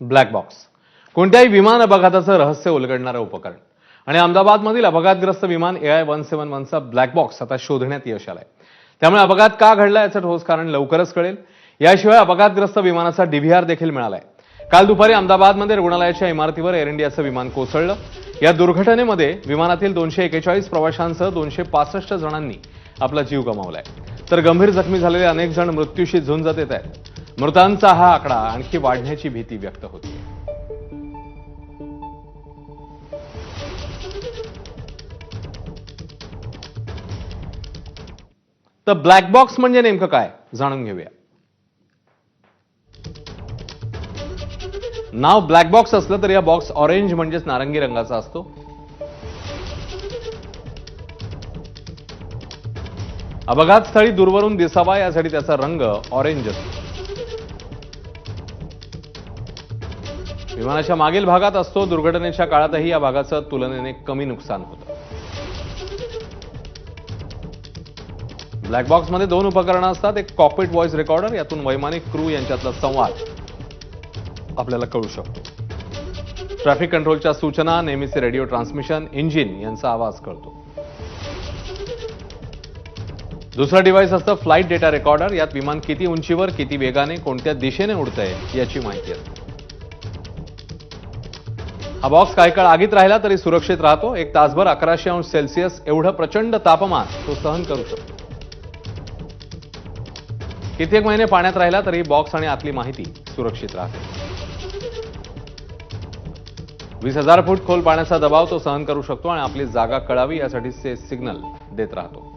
Black box. कोणत्याही विमान अपघाताचं रहस्य उलगडणारं उपकरण. आणि अहमदाबादमधील अपघातग्रस्त विमान ए आय वन सेवन वनचा ब्लॅक बॉक्स आता शोधण्यात यश आलंय. त्यामुळे अपघात का घडला याचं ठोस कारण लवकरच कळेल. याशिवाय अपघातग्रस्त विमानाचा डीव्हीआर देखील मिळालाय. काल दुपारी अहमदाबादमध्ये रुग्णालयाच्या इमारतीवर एअर इंडियाचं विमान कोसळलं. या दुर्घटनेमध्ये विमानातील दोनशे एकेचाळीस प्रवाशांसह दोनशे पासष्ट जणांनी आपला जीव गमावलाय. तर गंभीर जखमी झालेले अनेक जण मृत्यूशी झुंज देत आहेत. मृतांचा हा आकडा आणखी वाढण्याची भीती व्यक्त होती तर ब्लॅक बॉक्स म्हणजे नेमकं काय? जाणून घेऊया. नाव ब्लॅक बॉक्स असलं तर या बॉक्स ऑरेंज म्हणजेच नारंगी रंगाचा असतो. अपघात स्थळी दूरवरून दिसावा यासाठी त्याचा रंग ऑरेंज असतो. विमानाच्या मागील भागात असतो दुर्घटनेच्या काळातही या भागाचं तुलनेने कमी नुकसान होतं. ब्लॅक बॉक्समध्ये दोन उपकरणं असतात एक कॉकपिट व्हॉइस रेकॉर्डर यातून वैमानिक क्रू यांच्यातला संवाद आपल्याला कळू शकतो. ट्रॅफिक कंट्रोलच्या सूचना नेहमीचे रेडिओ ट्रान्समिशन इंजिन यांचा आवाज कळतो. दुसरं डिव्हाइस असतं फ्लाईट डेटा रेकॉर्डर यात विमान किती उंचीवर किती वेगाने कोणत्या दिशेने उडतंय याची माहिती असते. हा बॉक्स काही काळ आगीत राहिला तरी सुरक्षित राहतो. एक तासभर अकराशे अंश सेल्सिअस एवढं प्रचंड तापमान तो सहन करू शकतो. कित्येक महिने पाण्यात राहिला तरी बॉक्स आणि आतली माहिती सुरक्षित राहते. वीस हजार फूट खोल पाण्याचा दबाव तो सहन करू शकतो आणि आपली जागा कळावी यासाठी से सिग्नल देत राहतो.